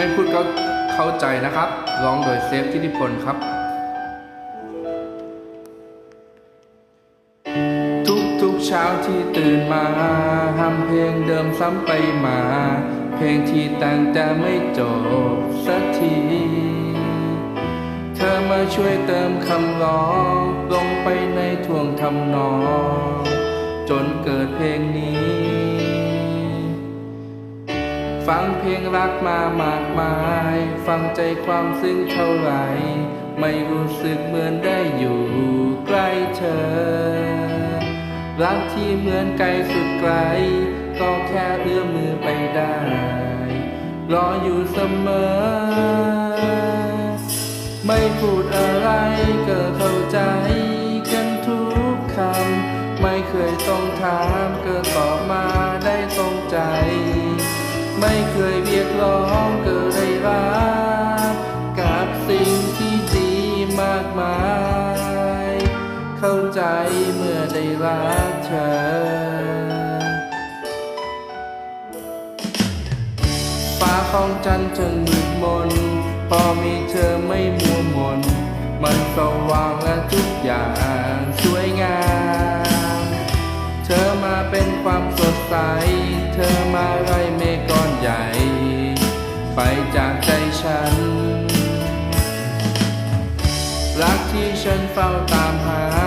ไม่พูดก็เข้าใจนะครับร้องโดยเซฟทิติพลครับทุกทุกๆเช้าที่ตื่นมาทำเพลงเดิมซ้ำไปมา เพลงที่แต่งแต่ไม่จบสักที เธอมาช่วยเติมคำร้องลงไปในท่วงทำนอง จนเกิดเพลงนี้ ฟังเพลงรักมามากมาย ฟังใจความซึ้งเท่าไหร่ ไม่รู้สึกเหมือนได้อยู่ใกล้เธอ รักที่เหมือนไกลสุดไกล ก็แค่เอื้อมมือไปได้ รออยู่เสมอ ไม่พูดอะไรก็เข้าใจกันทุกคำ ไม่เคยต้องถามก็ตอบมา ร้องก็ได้รับกับสิ่งที่ดีมากมาย เข้าใจเมื่อได้รักเธอฟ้าของจันทร์จนมืดมน พอมีเธอไม่มัวมน มันสว่างและทุกอย่างสวยงาม เธอมาเป็นความสดใส ไปจากใจฉัน รักที่ฉันเฝ้าตามหา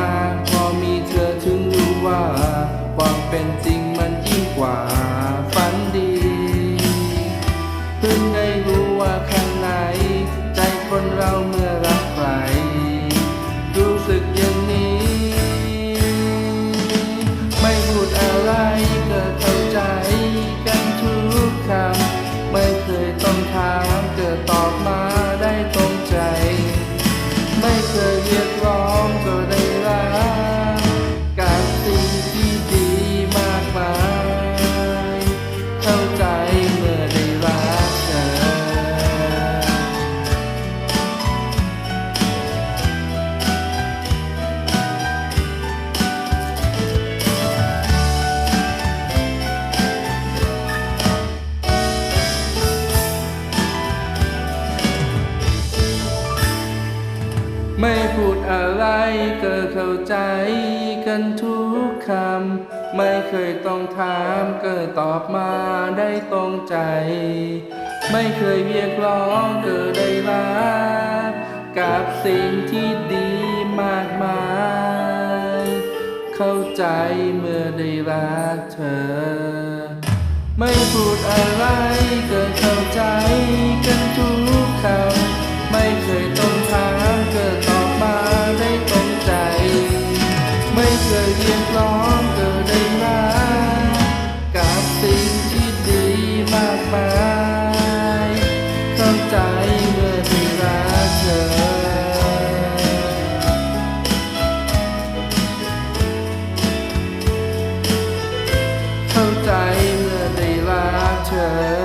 อะไรก็เข้าใจกันทุกคำ ไม่เคยต้องถามก็ตอบมาได้ตรงใจ ไม่เคยเรียกร้องก็ได้รับกับสิ่งที่ดีมากมาย เข้าใจเมื่อได้รักเธอ ไม่พูดอะไรก็เข้าใจ ใจเมื่อได้ลาเธอ